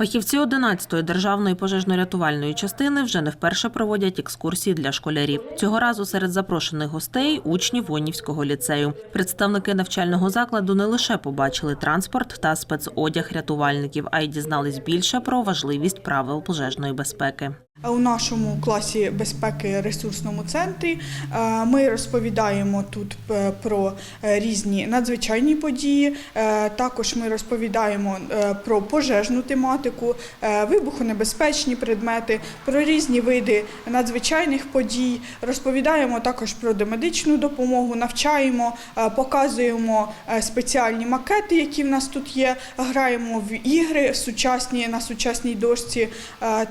Фахівці 11-ї державної пожежно-рятувальної частини вже не вперше проводять екскурсії для школярів. Цього разу серед запрошених гостей учні Вонівського ліцею. Представники навчального закладу не лише побачили транспорт та спецодяг рятувальників, а й дізнались більше про важливість правил пожежної безпеки. У нашому класі безпеки ресурсному центрі е, ми розповідаємо тут е, про е, різні надзвичайні події. Також ми розповідаємо про пожежну тематику, вибухонебезпечні предмети, про різні види надзвичайних подій. Розповідаємо також про домедичну допомогу, навчаємо, показуємо спеціальні макети, які в нас тут є. Граємо в ігри сучасні на сучасній дошці.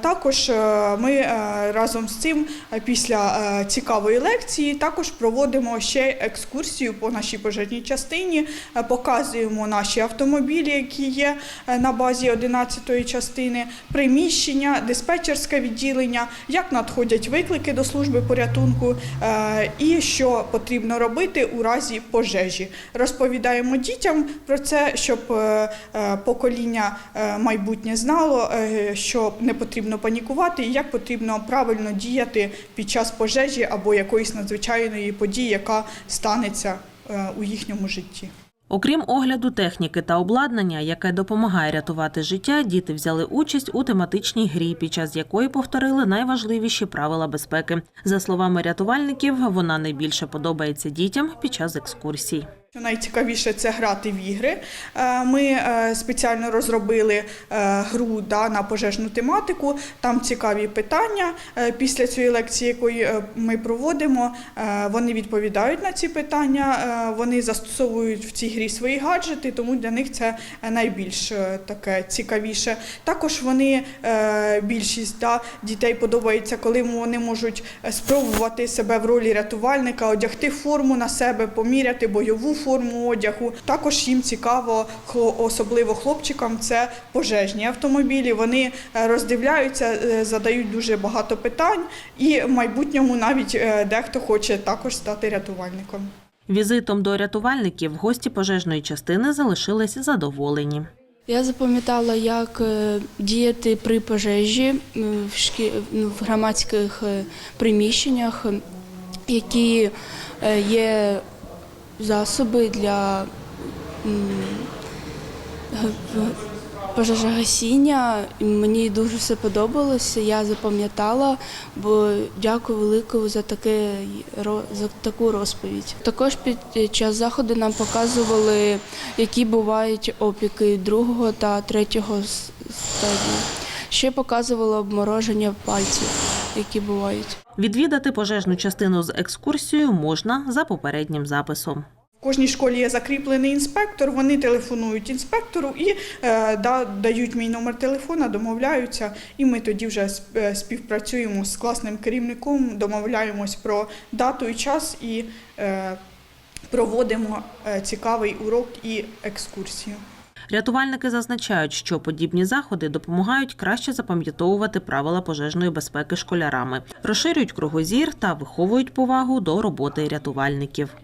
Також ми е, разом з цим е, після е, цікавої лекції також проводимо ще екскурсію по нашій пожежній частині, показуємо наші автомобілі, які є на базі 11-ї частини, приміщення, диспетчерське відділення, як надходять виклики до служби порятунку і що потрібно робити у разі пожежі. Розповідаємо дітям про це, щоб покоління майбутнє знало, що не потрібно панікувати і як потрібно правильно діяти під час пожежі або якоїсь надзвичайної події, яка станеться е, у їхньому житті. Окрім огляду техніки та обладнання, яке допомагає рятувати життя, діти взяли участь у тематичній грі, під час якої повторили найважливіші правила безпеки. За словами рятувальників, вона найбільше подобається дітям під час екскурсій. Найцікавіше це грати в ігри. Е, Ми е, спеціально розробили е, гру да, на пожежну тематику. Там цікаві питання. Після цієї лекції, якої ми проводимо, вони відповідають на ці питання. Вони застосовують в цій грі свої гаджети, тому для них це найбільш таке цікавіше. Також вони більшість да, дітей подобається, коли вони можуть спробувати себе в ролі рятувальника, одягти форму на себе, поміряти бойову форму одягу. Також їм цікаво, особливо хлопчикам, це пожежні автомобілі. Вони е, роздивляються, е, задають дуже багато питань, і в майбутньому навіть е, дехто хоче також стати рятувальником. Візитом до рятувальників гості пожежної частини залишились задоволені. Я запам'ятала, як діяти при пожежі в, шкі... ну, в громадських приміщеннях, які є засоби для пожежогасіння. Мені дуже все подобалося. Я запам'ятала, бо дякую великому за таке за таку розповідь. Також під час заходу нам показували, які бувають опіки другого та третього стадії. Ще показували обмороження пальців, які бувають. Відвідати пожежну частину з екскурсією можна за попереднім записом. В кожній школі є закріплений інспектор, вони телефонують інспектору і е, да, дають мій номер телефона, домовляються, і ми тоді вже е, співпрацюємо з класним керівником, домовляємось про дату і час і е, проводимо цікавий урок і екскурсію. Рятувальники зазначають, що подібні заходи допомагають краще запам'ятовувати правила пожежної безпеки школярами, розширюють кругозір та виховують повагу до роботи рятувальників.